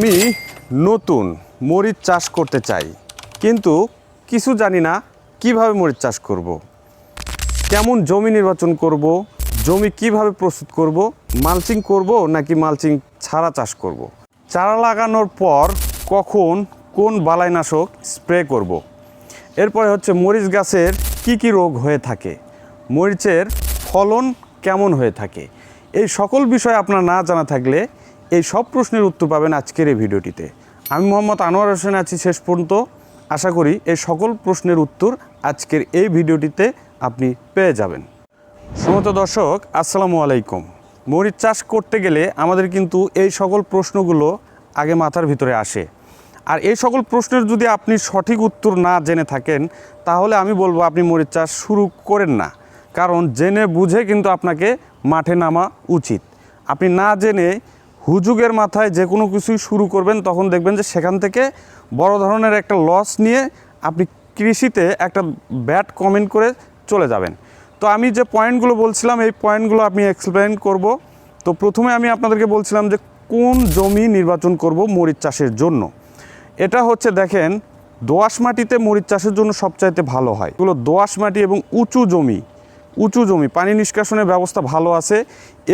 আমি নতুন মরিচ চাষ করতে চাই, কিন্তু কিছু জানি না কীভাবে মরিচ চাষ করব। কেমন জমি নির্বাচন করব, জমি কীভাবে প্রস্তুত করব, মালচিং করব নাকি মালচিং ছাড়া চাষ করব। চারা লাগানোর পর কখন কোন বালাইনাশক স্প্রে করব। এরপরে হচ্ছে মরিচ গাছের কি কি রোগ হয়ে থাকে, মরিচের ফলন কেমন হয়ে থাকে এই সকল বিষয় আপনার না জানা থাকলে এই সব প্রশ্নের উত্তর পাবেন আজকের এই ভিডিওটিতে। আমি মোহাম্মদ আনোয়ার হোসেন আছি শেষ পর্যন্ত। আশা করি এই সকল প্রশ্নের উত্তর আজকের এই ভিডিওটিতে আপনি পেয়ে যাবেন। সমত দর্শক, আসসালামু আলাইকুম। মরিচ চাষ করতে গেলে আমাদের কিন্তু এই সকল প্রশ্নগুলো আগে মাথার ভিতরে আসে। আর এই সকল প্রশ্নের যদি আপনি সঠিক উত্তর না জেনে থাকেন, তাহলে আমি বলব আপনি মরিচ চাষ শুরু করেন না। কারণ জেনে বুঝে কিন্তু আপনাকে মাঠে নামা উচিত। আপনি না জেনে হুজুগের মাথায় যে কোনো কিছুই শুরু করবেন, তখন দেখবেন যে সেখান থেকে বড় ধরনের একটা লস নিয়ে আপনি কৃষিতে একটা ব্যাড কমেন্ট করে চলে যাবেন। তো আমি যে পয়েন্টগুলো বলছিলাম, এই পয়েন্টগুলো আমি এক্সপ্লেন করব। তো প্রথমে আমি আপনাদেরকে বলছিলাম যে কোন জমি নির্বাচন করব মরিচ চাষের জন্য। এটা হচ্ছে দেখেন, দোআঁশ মাটিতে মরিচ চাষের জন্য সবচাইতে ভালো হয়। এগুলো দোআঁশ মাটি এবং উঁচু জমি উঁচু জমি, পানি নিষ্কাশনের ব্যবস্থা ভালো আছে।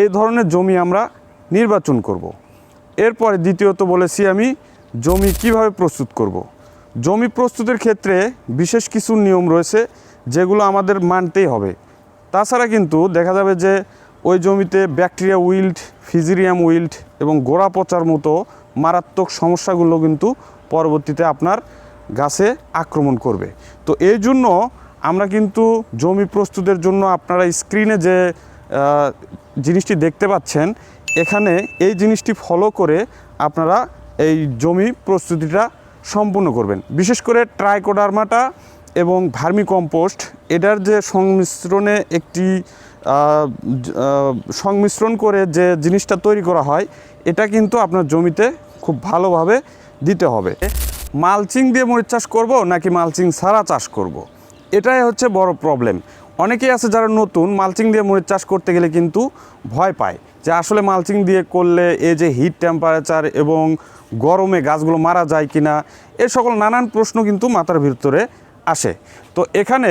এই ধরনের জমি আমরা নির্বাচন করব। এরপরে দ্বিতীয়ত বলেছি আমি জমি কীভাবে প্রস্তুত করব। জমি প্রস্তুতের ক্ষেত্রে বিশেষ কিছু নিয়ম রয়েছে যেগুলো আমাদের মানতেই হবে তাছাড়া কিন্তু দেখা যাবে যে ওই জমিতে ব্যাকটেরিয়া উইল্ড, ফিজিরিয়াম উইল্ড এবং গোড়া পচার মতো মারাত্মক সমস্যাগুলো কিন্তু পরবর্তীতে আপনার গাছে আক্রমণ করবে তো এই জন্য আমরা কিন্তু জমি প্রস্তুতের জন্য আপনারা স্ক্রিনে যে জিনিসটি দেখতে পাচ্ছেন এখানে এই জিনিসটি ফলো করে আপনারা এই জমি প্রস্তুতিটা সম্পূর্ণ করবেন। বিশেষ করে ট্রাইকোডার্মাটা এবং ভার্মি কম্পোস্ট এটার যে সংমিশ্রণে একটি সংমিশ্রণ করে যে জিনিসটা তৈরি করা হয়, এটা কিন্তু আপনার জমিতে খুব ভালোভাবে দিতে হবে। মালচিং দিয়ে মরিচ চাষ করব নাকি মালচিং ছাড়া চাষ করব। এটাই হচ্ছে বড় প্রবলেম অনেকেই আছে যারা নতুন, মালচিং দিয়ে মরিচ চাষ করতে গেলে কিন্তু ভয় পায় যে আসলে মালচিং দিয়ে করলে এ যে হিট টেম্পারেচার এবং গরমে গাছগুলো মারা যায় কিনা, এ সকল নানান প্রশ্ন কিন্তু মাথার ভিতরে আসে। তো এখানে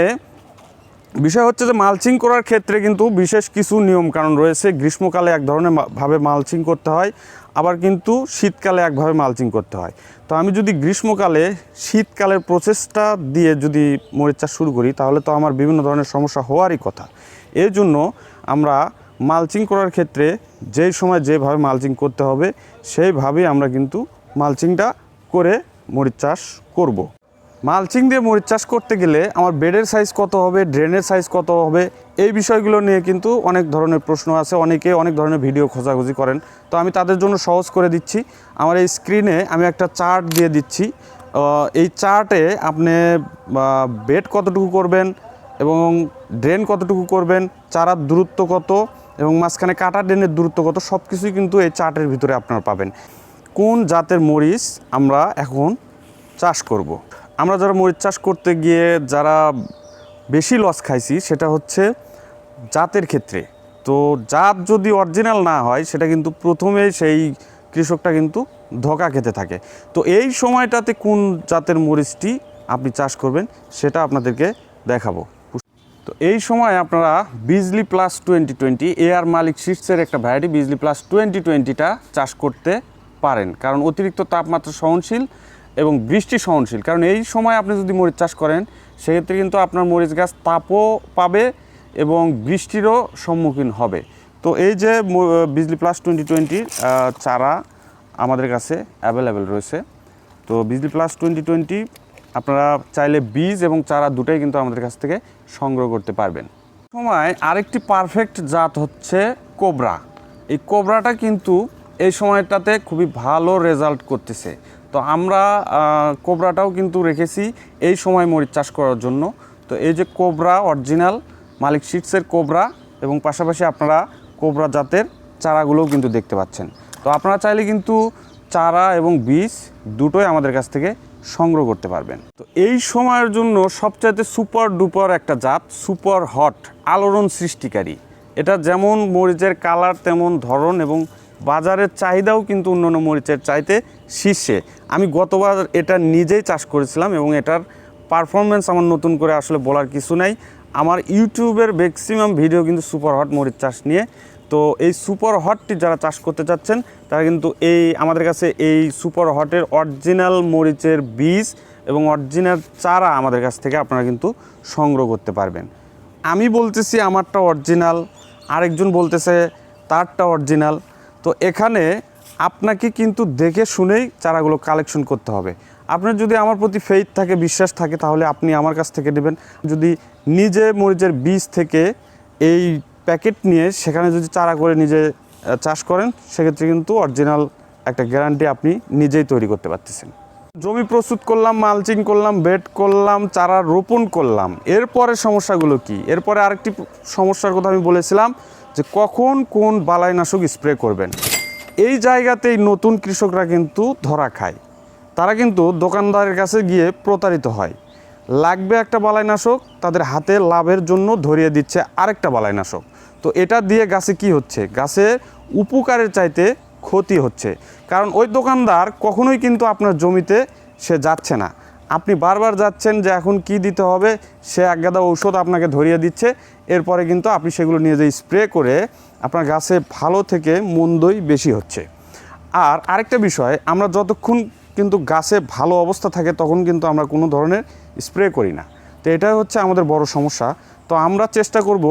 বিষয় হচ্ছে যে মালচিং করার ক্ষেত্রে কিন্তু বিশেষ কিছু নিয়ম কারণ রয়েছে। গ্রীষ্মকালে এক ধরনের ভাবে মালচিং করতে হয়, আবার কিন্তু শীতকালে একভাবে মালচিং করতে হয়। তো আমি যদি গ্রীষ্মকালে শীতকালের প্রসেসটা দিয়ে যদি মরিচ চাষ শুরু করি, তাহলে তো আমার বিভিন্ন ধরনের সমস্যা হওয়ারই কথা। এই জন্য আমরা মালচিং করার ক্ষেত্রে যেই সময় যেভাবে মালচিং করতে হবে, সেইভাবেই আমরা কিন্তু মালচিংটা করে মরিচ চাষ করব। মালচিং দিয়ে মরিচ চাষ করতে গেলে আমার বেডের সাইজ কত হবে ড্রেনের সাইজ কত হবে, এই বিষয়গুলো নিয়ে কিন্তু অনেক ধরনের প্রশ্ন আছে। অনেকে অনেক ধরনের ভিডিও খোঁজাখুঁজি করেন। তো আমি তাদের জন্য সহজ করে দিচ্ছি। আমার এই স্ক্রিনে আমি একটা চার্ট দিয়ে দিচ্ছি। এই চার্টে আপনি বেড কতটুকু করবেন এবং ড্রেন কতটুকু করবেন, চারার দূরত্ব কত এবং মাঝখানে কাটা ড্রেনের দূরত্ব কত সব কিছুই কিন্তু এই চার্টের ভিতরে আপনারা পাবেন। কোন জাতের মরিচ আমরা এখন চাষ করব। আমরা যারা মরিচ চাষ করতে গিয়ে যারা বেশি লস খাইছি, সেটা হচ্ছে জাতের ক্ষেত্রে। তো জাত যদি অরিজিনাল না হয়, সেটা কিন্তু প্রথমেই সেই কৃষকটা কিন্তু ধোকা খেতে থাকে। তো এই সময়টাতে কোন জাতের মরিচটি আপনি চাষ করবেন, সেটা আপনাদেরকে দেখাবো। তো এই সময় আপনারা Bijli plus twenty twenty AR Malik সিটসের একটা ভ্যারাইটি বিজলি প্লাস টোয়েন্টি টোয়েন্টিটা চাষ করতে পারেন। কারণ অতিরিক্ত তাপমাত্রা সহনশীল এবং বৃষ্টি সহনশীল। কারণ এই সময় আপনি যদি মরিচ চাষ করেন, সেক্ষেত্রে কিন্তু আপনার মরিচ গাছ তাপও পাবে এবং বৃষ্টিরও সম্মুখীন হবে। তো এই যে বিজলি প্লাস টোয়েন্টি টোয়েন্টির চারা আমাদের কাছে অ্যাভেলেবেল রয়েছে। তো বিজলি প্লাস টোয়েন্টি টোয়েন্টি আপনারা চাইলে বীজ এবং চারা দুটাই কিন্তু আমাদের কাছ থেকে সংগ্রহ করতে পারবেন। সময় আরেকটি পারফেক্ট জাত হচ্ছে কোবরা। এই কোবরাটা কিন্তু এই সময়টাতে খুবই ভালো রেজাল্ট করতেছে। তো আমরা কোবরাটাও কিন্তু রেখেছি এই সময় মরিচ চাষ করার জন্য। তো এই যে কোবরা অরিজিনাল মালিক সিটসের কোবরা এবং পাশাপাশি আপনারা কোবরা জাতের চারাগুলোও কিন্তু দেখতে পাচ্ছেন। তো আপনারা চাইলে কিন্তু চারা এবং বীজ দুটোই আমাদের কাছ থেকে সংগ্রহ করতে পারবেন। তো এই সময়ের জন্য সবচাইতে সুপার ডুপার একটা জাত, সুপার হট, আলোড়ন সৃষ্টিকারী। এটা যেমন মরিচের কালার তেমন ধরন এবং বাজারের চাহিদাও কিন্তু অন্যান্য মরিচের চাইতে শীর্ষে। আমি গতবার এটা নিজেই চাষ করেছিলাম এবং এটার পারফরমেন্স আমার নতুন করে আসলে বলার কিছু নাই। আমার ইউটিউবের ম্যাক্সিমাম ভিডিও কিন্তু সুপার হট মরিচ চাষ নিয়ে। তো এই সুপার হটটি যারা চাষ করতে চাচ্ছেন, তারা কিন্তু এই, আমাদের কাছে এই সুপার হটের অরিজিনাল মরিচের বীজ এবং অরিজিনাল চারা আমাদের কাছ থেকে আপনারা কিন্তু সংগ্রহ করতে পারবেন। আমি বলতেছি আমারটা অরিজিনাল আরেকজন বলতেছে তারটা অরিজিনাল তো এখানে আপনাকে কিন্তু দেখে শুনেই চারাগুলো কালেকশন করতে হবে। আপনার যদি আমার প্রতি ফেইথ থাকে, বিশ্বাস থাকে, তাহলে আপনি আমার কাছ থেকে নেবেন। যদি নিজে মরিচের বীজ থেকে এই প্যাকেট নিয়ে সেখানে যদি চারা করে নিজে চাষ করেন, সেক্ষেত্রে কিন্তু অরিজিনাল একটা গ্যারান্টি আপনি নিজেই তৈরি করতে পারতেছেন। জমি প্রস্তুত করলাম মালচিং করলাম বেড করলাম, চারা রোপণ করলাম। এরপরে সমস্যাগুলো কি? এরপরে আরেকটি সমস্যার কথা আমি বলেছিলাম যে কখন কোন বালাইনাশক স্প্রে করবেন। এই জায়গাতেই নতুন কৃষকরা কিন্তু ধরা খায়। তারা কিন্তু দোকানদারের কাছে গিয়ে প্রতারিত হয়। লাগবে একটা বালাইনাশক, তাদের হাতে লাভের জন্য ধরিয়ে দিচ্ছে আরেকটা বালাইনাশক। তো এটা দিয়ে গাছে কি হচ্ছে? গাছে উপকারের চাইতে ক্ষতি হচ্ছে। কারণ ওই দোকানদার কখনোই কিন্তু আপনার জমিতে সে যাচ্ছে না। আপনি বারবার যাচ্ছেন যে এখন কি দিতে হবে, সে একগাদা ঔষধ আপনাকে ধরিয়ে দিচ্ছে। এরপরে কিন্তু আপনি সেগুলো নিয়ে যে স্প্রে করে আপনার গাছে ভালো থেকে মন্দই বেশি হচ্ছে। আর আরেকটা বিষয়, আমরা যতক্ষণ কিন্তু গাছে ভালো অবস্থা থাকে তখন কিন্তু আমরা কোনো ধরনের স্প্রে করি না। তো এটাই হচ্ছে আমাদের বড় সমস্যা। তো আমরা চেষ্টা করব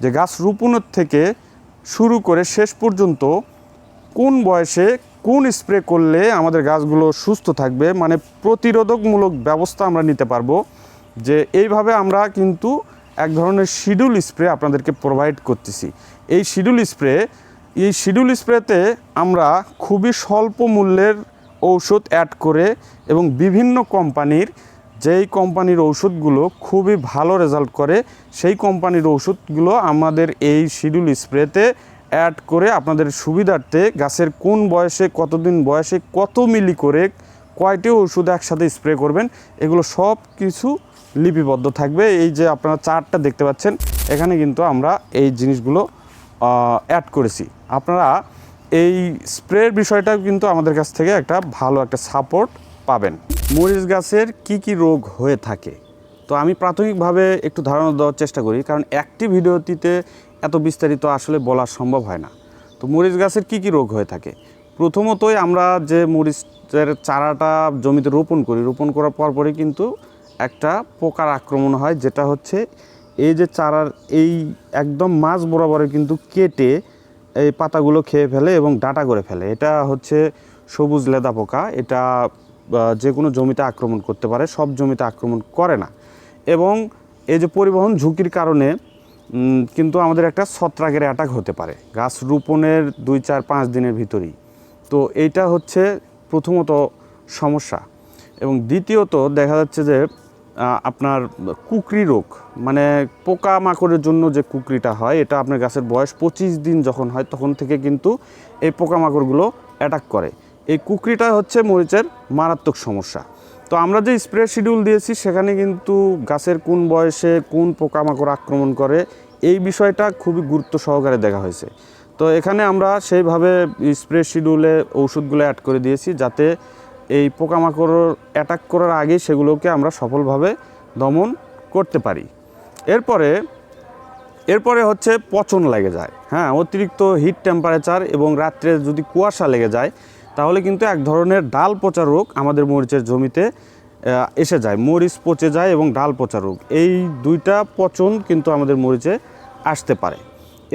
যে গাছ রোপণের থেকে শুরু করে শেষ পর্যন্ত কোন বয়সে কোন স্প্রে করলে আমাদের গাছগুলো সুস্থ থাকবে? মানে প্রতিরোধকমূলক ব্যবস্থা আমরা নিতে পারব যে এইভাবে আমরা কিন্তু এক ধরনের শিডিউল স্প্রে আপনাদেরকে প্রোভাইড করতেছি। এই শিডিউল স্প্রে, এই শিডিউল স্প্রেতে আমরা খুবই স্বল্প মূল্যের ঔষধ অ্যাড করে এবং বিভিন্ন কোম্পানির যেই কোম্পানির ঔষধগুলো খুবই ভালো রেজাল্ট করে, সেই কোম্পানির ঔষধগুলো আমাদের এই শিডিউল স্প্রেতে অ্যাড করে আপনাদের সুবিধার্থে গাছের কোন বয়সে, কতদিন বয়সে, কত মিলি করে কয়টি ওষুধ একসাথে স্প্রে করবেন, এগুলো সব কিছু লিপিবদ্ধ থাকবে। এই যে আপনারা চার্টটা দেখতে পাচ্ছেন, এখানে কিন্তু আমরা এই জিনিসগুলো অ্যাড করেছি। আপনারা এই স্প্রের বিষয়টা কিন্তু আমাদের কাছ থেকে একটা ভালো একটা সাপোর্ট পাবেন। মরিচ গাছের কি কি রোগ হয়ে থাকে? তো আমি প্রাথমিকভাবে একটু ধারণা দেওয়ার চেষ্টা করি, কারণ একটি ভিডিওটিতে এত বিস্তারিত আসলে বলা সম্ভব হয় না। তো মরিচ গাছের কি কি রোগ হয়ে থাকে? প্রথমতই আমরা যে মরিচের চারাটা জমিতে রোপণ করি, রোপণ করার পরপরই কিন্তু একটা পোকার আক্রমণ হয়, যেটা হচ্ছে এই যে চারার এই একদম মাঝ বরাবরে কিন্তু কেটে এই পাতাগুলো খেয়ে ফেলে এবং ডাটা করে ফেলে। এটা হচ্ছে সবুজ লেদা পোকা। এটা যে কোনো জমিতে আক্রমণ করতে পারে, সব জমিতে আক্রমণ করে না। এবং এই যে পরিবহন ঝুঁকির কারণে কিন্তু আমাদের একটা ছত্রাকের অ্যাটাক হতে পারে। গাছ রোপণের দুই, চার, পাঁচ দিনের ভিতরেই। তো এইটা হচ্ছে প্রথমত সমস্যা। এবং দ্বিতীয়ত দেখা যাচ্ছে যে আপনার কুকরি রোগ মানে পোকা মাকড়ের জন্য যে কুকরিটা হয়, এটা আপনার গাছের বয়স পঁচিশ দিন যখন হয়, তখন থেকে কিন্তু এই পোকামাকড়গুলো অ্যাটাক করে। এই কুকরিটা হচ্ছে মরিচের মারাত্মক সমস্যা। তো আমরা যে স্প্রে শিডিউল দিয়েছি, সেখানে কিন্তু গাছের কোন বয়সে কোন পোকামাকড় আক্রমণ করে, এই বিষয়টা খুবই গুরুত্ব সহকারে দেখা হয়েছে। তো এখানে আমরা সেইভাবে স্প্রে শিডিউলে ওষুধগুলো অ্যাড করে দিয়েছি, যাতে এই পোকামাকড় অ্যাটাক করার আগে সেগুলোকে আমরা সফলভাবে দমন করতে পারি। এরপরে এরপরে হচ্ছে পচন লেগে যায়। হ্যাঁ অতিরিক্ত হিট টেম্পারেচার এবং রাত্রে যদি কুয়াশা লেগে যায় তাহলে কিন্তু এক ধরনের ডাল পচা রোগ আমাদের মরিচের জমিতে এসে যায়, মরিচ পচে যায় এবং ডাল পচা রোগ। এই দুইটা পচন কিন্তু আমাদের মরিচে আসতে পারে।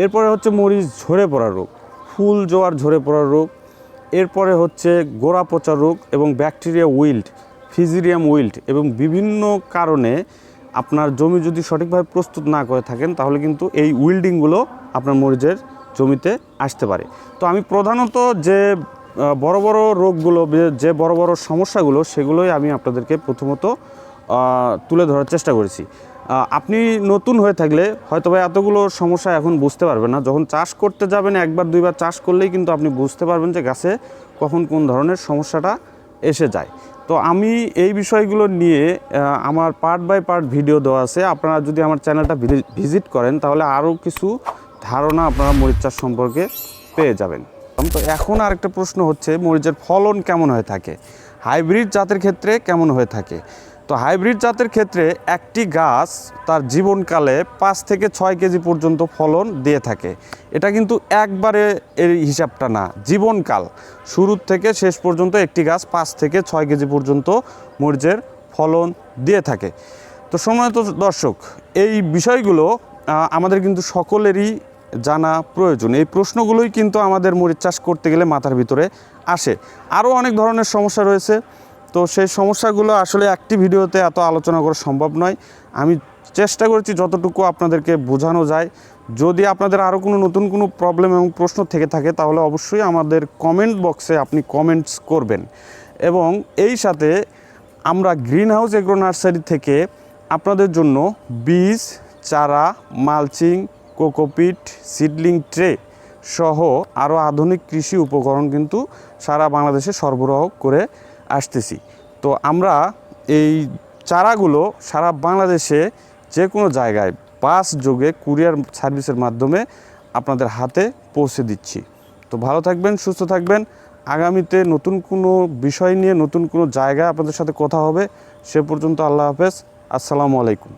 এরপরে হচ্ছে মরিচ ঝরে পড়া রোগ, ফুল জোয়ার ঝরে পড়া রোগ, এরপরে হচ্ছে গোড়া পচা রোগ এবং ব্যাকটেরিয়া উইল্ড, ফিজিরিয়াম উইল্ড এবং বিভিন্ন কারণে আপনার জমি যদি সঠিকভাবে প্রস্তুত না করে থাকেন, তাহলে কিন্তু এই উইল্ডিংগুলো আপনার মরিচের জমিতে আসতে পারে। তো আমি প্রধানত যে বড় বড় রোগগুলো, যে- বড় বড় সমস্যাগুলো, সেগুলোই আমি আপনাদেরকে প্রথমত তুলে ধরার চেষ্টা করেছি। আপনি নতুন হয়ে থাকলে হয়তো বা এতগুলো সমস্যা এখন বুঝতে পারবেন না। যখন চাষ করতে যাবেন, একবার, দুইবার চাষ করলেই কিন্তু আপনি বুঝতে পারবেন যে গাছে কখন কোন ধরনের সমস্যাটা এসে যায়। তো আমি এই বিষয়গুলো নিয়ে আমার পার্ট বাই পার্ট ভিডিও দেওয়া আছে। আপনারা যদি আমার চ্যানেলটা ভিজিট করেন, তাহলে আরও কিছু ধারণা আপনারা মরিচ চাষ সম্পর্কে পেয়ে যাবেন। তো এখন আরেকটা প্রশ্ন হচ্ছে, মরিচের ফলন কেমন হয়ে থাকে? হাইব্রিড জাতের ক্ষেত্রে কেমন হয়ে থাকে? তো হাইব্রিড জাতের ক্ষেত্রে একটি গাছ তার জীবনকালে পাঁচ থেকে ছয় কেজি পর্যন্ত ফলন দিয়ে থাকে। এটা কিন্তু একবারে এর হিসাবটা না, জীবনকাল। শুরুর থেকে শেষ পর্যন্ত একটি গাছ পাঁচ থেকে ছয় কেজি পর্যন্ত মরিচের ফলন দিয়ে থাকে। তো সময় তো দর্শক, এই বিষয়গুলো আমাদের কিন্তু সকলেরই জানা প্রয়োজন। এই প্রশ্নগুলোই কিন্তু আমাদের মরিচ চাষ করতে গেলে মাথার ভিতরে আসে। আরও অনেক ধরনের সমস্যা রয়েছে। তো সেই সমস্যাগুলো আসলে একটি ভিডিওতে এত আলোচনা করা সম্ভব নয়। আমি চেষ্টা করেছি যতটুকু আপনাদেরকে বোঝানো যায়। যদি আপনাদের আরও কোনো নতুন কোনো প্রবলেম এবং প্রশ্ন থেকে থাকে, তাহলে অবশ্যই আমাদের কমেন্ট বক্সে আপনি কমেন্টস করবেন। এবং এই সাথে আমরা গ্রিন হাউস এগ্রো নার্সারি থেকে আপনাদের জন্য বীজ, চারা, মালচিং কোকোপিট, সিডলিং ট্রে সহ আরও আধুনিক কৃষি উপকরণ কিন্তু সারা বাংলাদেশে সরবরাহ করে আসতেছি। তো আমরা এই চারাগুলো সারা বাংলাদেশে যে কোনো জায়গায় বাস যোগে কুরিয়ার সার্ভিসের মাধ্যমে আপনাদের হাতে পৌঁছে দিচ্ছি। তো ভালো থাকবেন, সুস্থ থাকবেন। আগামীতে নতুন কোনো বিষয় নিয়ে, নতুন কোনো জায়গায় আপনাদের সাথে কথা হবে, সে পর্যন্ত আল্লাহ হাফেজ। আসসালামু আলাইকুম।